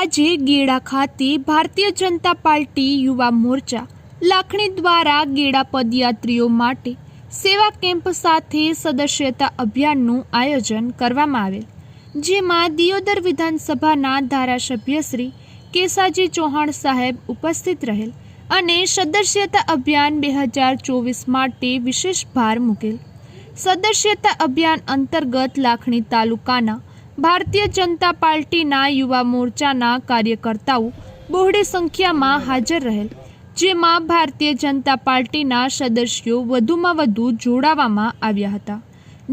આજે ગેડા ખાતે ભારતીય જનતા પાર્ટી યુવા મોરચા લાખણી દ્વારા ગેડા પદયાત્રીઓ માટે સેવા કેમ્પ સાથે સદસ્યતા અભિયાનનું આયોજન કરવામાં આવેલ, જેમાં દિયોદર વિધાનસભાના ધારાસભ્ય શ્રી કેસાજી ચૌહાણ સાહેબ ઉપસ્થિત રહેલ અને સદસ્યતા અભિયાન બે હજાર ચોવીસ માટે વિશેષ ભાર મૂકેલ. સદસ્યતા અભિયાન અંતર્ગત લાખણી તાલુકાના ભારતીય જનતા પાર્ટીના યુવા મોરચાના કાર્યકર્તાઓ બહોળી સંખ્યામાં હાજર રહેલ, જેમાં ભારતીય જનતા પાર્ટીના સદસ્યો વધુમાં વધુ જોડાવામાં આવ્યા હતા.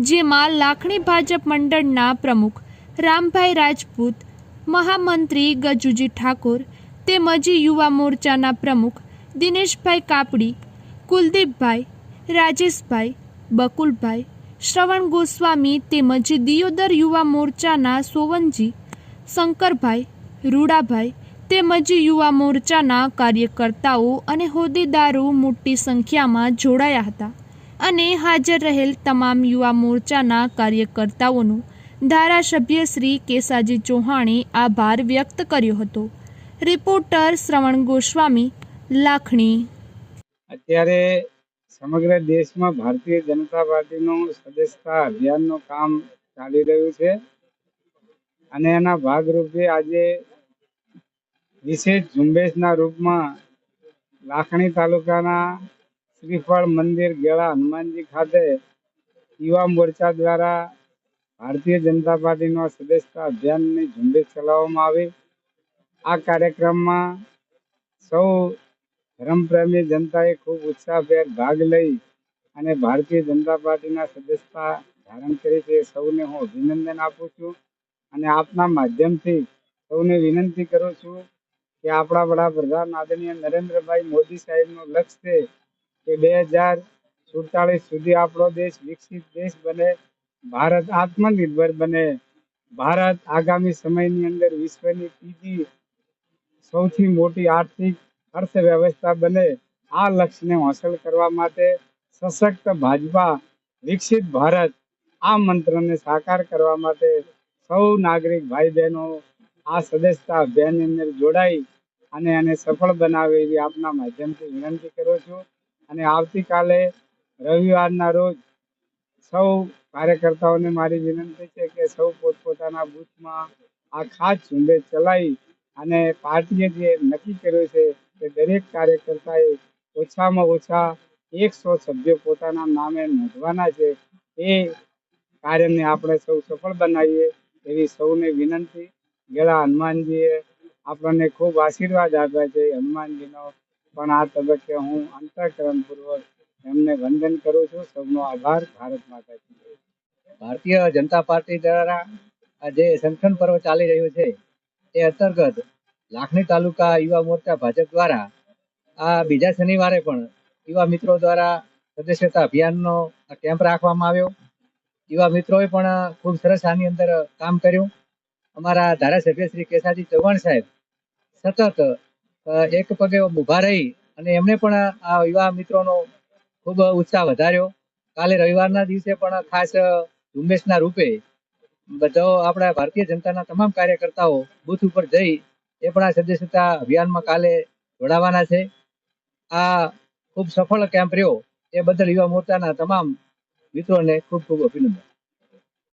જેમાં લાખણી ભાજપ મંડળના પ્રમુખ રામભાઈ રાજપૂત, મહામંત્રી ગજુજી ઠાકોર તેમજ યુવા મોરચાના પ્રમુખ દિનેશભાઈ કાપડી, કુલદીપભાઈ, રાજેશભાઈ, બકુલભાઈ શ્રવણ ગોસ્વામી તેમજ દિયોદર યુવા મોરચાના સોવનજી, શંકરભાઈ, રૂડાભાઈ તેમજ યુવા મોરચાના કાર્યકર્તાઓ અને હોદ્દેદારો મોટી સંખ્યામાં જોડાયા હતા અને હાજર રહેલ તમામ યુવા મોરચાના કાર્યકર્તાઓનો ધારાસભ્ય શ્રી કેસાજી ચૌહાણે આભાર વ્યક્ત કર્યો હતો. રિપોર્ટર શ્રવણ ગોસ્વામી, લાખણી. અત્યારે સમગ્ર દેશમાં ભારતીય જનતા પાર્ટીનું સદસ્યતા અભિયાનનું કામ ચાલી રહ્યું છે. અને એના ભાગરૂપે આજે વિશેષ ઝુંબેશના રૂપમાં લાખણી તાલુકાના શ્રીફળ મંદિર ગેળા હનુમાનજી ખાતે યુવા મોરચા દ્વારા ભારતીય જનતા પાર્ટીનો સદસ્યતા અભિયાનની ઝુંબેશ ચલાવવામાં આવી. આ કાર્યક્રમમાં સૌ ધર્મપ્રેમી જનતાએ ખૂબ ઉત્સાહભેર ભાગ લઈ અને ભારતીય જનતા પાર્ટીના સદસ્યતા ધારણ કરી છે. સૌને હું અભિનંદન આપું છું અને આપના માધ્યમથી સૌને વિનંતી કરું છું કે આપણા વડાપ્રધાન આદરણીય નરેન્દ્રભાઈ મોદી સાહેબનું લક્ષ્ય છે કે બે હજાર સુડતાલીસ સુધી આપણો દેશ વિકસિત દેશ બને, ભારત આત્મનિર્ભર બને. ભારત આગામી સમયની અંદર વિશ્વની ત્રીજી સૌથી મોટી આર્થિક અર્થવ્યવસ્થા બને, આ લક્ષ્યને હાંસલ કરવા માટે સશક્ત ભાજપા, વિકસિત ભારત, આ મંત્રને સાકાર કરવા માટે સૌ નાગરિક ભાઈ બહેનો આ સદસ્યતા અભિયાનની અંદર જોડાઈ અને એને સફળ બનાવે એવી આપના માધ્યમથી વિનંતી કરું છું. અને આવતીકાલે રવિવારના રોજ સૌ કાર્યકર્તાઓને મારી વિનંતી છે કે સૌ પોતપોતાના બૂથમાં આ ખાસ ઝુંબેશ ચલાવી અને પાર્ટીએ જે નક્કી કર્યું છે કે દરેક કાર્યકર્તાએ ઓછામાં ઓછા એકસો સભ્યો પોતાના નામે નોંધવાના છે. એ કાર્યને આપણે સૌ સફળ બનાવીએ એવી સૌને વિનંતી. ગેલા હનુમાનજીએ આપણને ખૂબ આશીર્વાદ આપ્યા છે. હનુમાનજીનો પણ આ તબક્કે હું અંતઃકરણપૂર્વક એમને વંદન કરું છું. સૌનો આભાર ભારત માતાજી ભારતીય જનતા પાર્ટી દ્વારા આ જે સંગઠન પર્વ ચાલી રહ્યું છે, એ અંતર્ગત લાખણી તાલુકા યુવા મોરચા ભાજપ દ્વારા આ બીજા શનિવારે પણ યુવા મિત્રો દ્વારા સદસ્યતા અભિયાનનો કેમ્પ રાખવામાં આવ્યો. યુવા મિત્રોએ પણ ખૂબ સરસ આની અંદર કામ કર્યું. અમારા ધારાસભ્ય શ્રી કેસાજી ચૌહાણ સાહેબ સતત એક પગે ઊભા રહી અને એમને પણ આ યુવા મિત્રોનો ખૂબ ઉત્સાહ વધાર્યો. કાલે રવિવારના દિવસે પણ ખાસ ઝુંબેશના રૂપે બધો આપણા ભારતીય જનતાના તમામ કાર્યકર્તાઓ બૂથ ઉપર જઈ એ પણ આ સદસ્યતા અભિયાનમાં કાલે જોડાવાના છે. આ ખૂબ સફળ કેમ્પ રહ્યો. એ બદલ યુવા મોરચાના તમામ મિત્રોને ખૂબ ખૂબ અભિનંદન.